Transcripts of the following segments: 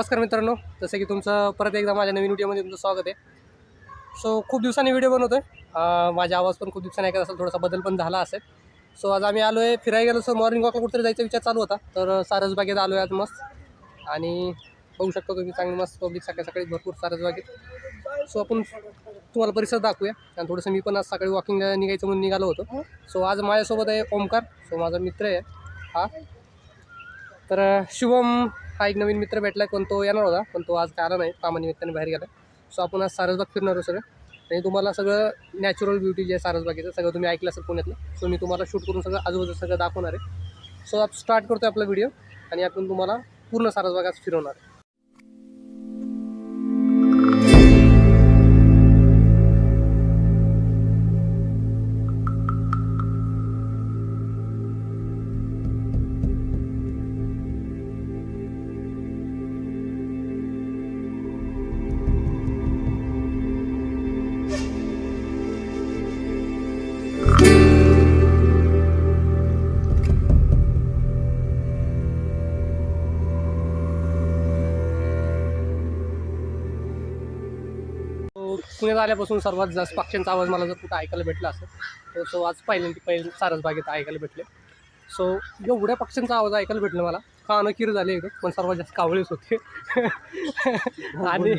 नमस्कार मित्रांनो जसं की तुमचं परत एकदा माझ्या नवीन व्हिडिओमध्ये तुमचं स्वागत आहे. सो खूप दिवसांनी व्हिडिओ बनवतो आहे माझा आवाज पण खूप दिवसांनी ऐकत असेल थोडासा बदल पण झाला असेल. सो आज आम्ही आलो आहे फिरायला गेलो सो मॉर्निंग वॉकला कुठेतरी जायचा विचार चालू होता. तर सारसबागेत आलो आहे आज मस्त. आणि बघू शकतो तुम्ही चांगली मस्त पब्लिक सकाळी सकाळी भरपूर सारसबागेत सो आपण तुम्हाला परिसर दाखवूया. आणि थोडंसं मी पण आज सकाळी वॉकिंग निघायचं म्हणून निघालो होतो. सो आज माझ्यासोबत आहे ओमकार. सो माझा मित्र आहे. हा. तर शुभम हा एक नवीन मित्र भेटला आहे पण तो येणार होता पण तो आज काय आला नाही कामानिमित्ताने बाहेर गेला सो आपण आज सारसबाग फिरणार आहोत सगळं. आणि तुम्हाला सगळं नॅचरल ब्युटी जे आहे सारसबागेचं सगळं तुम्ही ऐकलं असेल पुण्यातलं. सो मी तुम्हाला शूट करून सगळं आजूबाजू सगळं दाखवणार आहे. सो आप स्टार्ट करतो आपला व्हिडिओ आणि आपण तुम्हाला पूर्ण सारसबाग आज फिरवणार आहे. पुण्यात आल्यापासून सर्वात जास्त पक्ष्यांचा आवाज मला जर कुठं ऐकायला भेटला असेल तर तो आज पहिल्यांदा पहिले सारसबागेत ऐकायला भेटले. सो एवढ्या पक्ष्यांचा आवाज ऐकायला भेटला मला. कानं किर झाले एकदम पण सर्वात जास्त कावळेच होते. आणि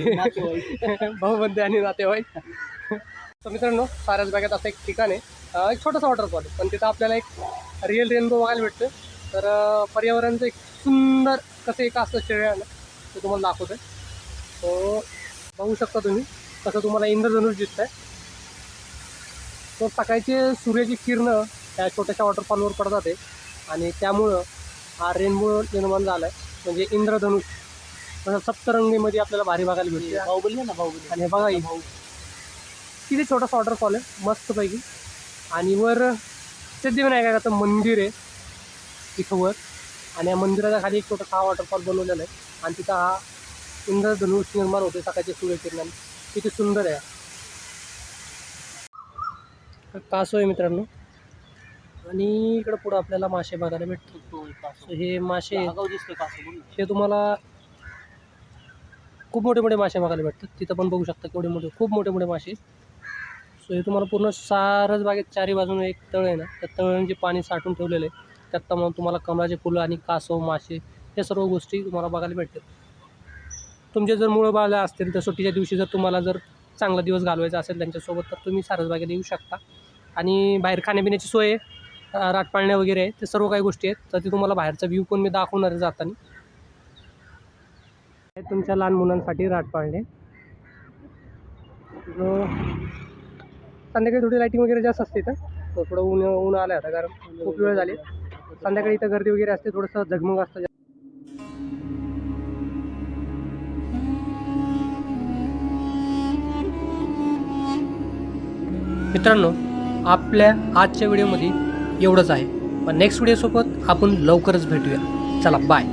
भाऊबंदी आणि नातेवाईक. तर मित्रांनो सारसबागेत असं एक ठिकाण आहे. एक छोटंसं वॉटरफॉल पण तिथं आपल्याला एक रिअल रेनबो बघायला भेटतो तर पर्यावरणाचं एक सुंदर कसं एक असतं शेळ्यानं ते तुम्हाला दाखवतं सो बघू शकता तुम्ही. कसं तुम्हाला इंद्रधनुष दिसत आहे तर सकाळचे सूर्याची किरणं त्या छोट्याशा वॉटरफॉलवर पडतात आहे आणि त्यामुळं हा रेनबो निर्माण झाला आहे म्हणजे इंद्रधनुष. तसं सप्तरंगीमध्ये आपल्याला भारी बघायला भेटते बाहुबली ना बाहुबली. आणि हे बघा ही. किती छोटासा वॉटरफॉल आहे. मस्तपैकी. आणि वर सिद्धिविनायकाचं मंदिर आहे. तिथं वर. आणि या मंदिराच्या खाली एक छोटासा हा वॉटरफॉल बनवलेला आहे. आणि तिथं हा इंद्रधनुष निर्माण होते सकाळच्या सूर्यकिरणाने. किती सुंदर आहे. कासव आहे मित्रांनो. आणि इकडं पुढं आपल्याला मासे बघायला भेटतो हे मासे. हे तुम्हाला खूप मोठे मोठे मासे बघायला भेटतात. तिथं पण बघू शकता केवढे मोठे खूप मोठे मोठे मासे. सो हे तुम्हाला पूर्ण सारस बागेत चारी बाजूने एक तळ आहे ना. त्या तळांचे पाणी साठवून ठेवलेलं आहे त्यात मग तुम्हाला कमळाचे फुलं आणि कासव मासे या सर्व गोष्टी तुम्हाला बघायला भेटतात तुमचे जर मुळं बाळं असतील तर सुट्टीच्या दिवशी जर तुम्हाला जर चांगला दिवस घालवायचा असेल त्यांच्यासोबत तर तुम्ही सारसबागेत येऊ शकता. आणि बाहेर खाण्यापिण्याची सोय आहे राटपाळण्या वगैरे आहे ते सर्व काही गोष्टी आहेत. तर ते तुम्हाला बाहेरचा व्ह्यू पण मी दाखवणार आहे जाताना. तुमच्या लहान मुलांसाठी राटपाळणे संध्याकाळी थोडी लाईटिंग वगैरे जास्त असते इथं. हो, थोडं ऊन ऊन आलं आता कारण खूप वेळ झाली. संध्याकाळी इथं गर्दी वगैरे असते थोडंसं झगमग असतं. मित्रांनो आपल्या आजच्या व्हिडिओमध्ये एवढंच आहे. पण नेक्स्ट व्हिडिओसोबत आपण लवकरच भेटूया. चला बाय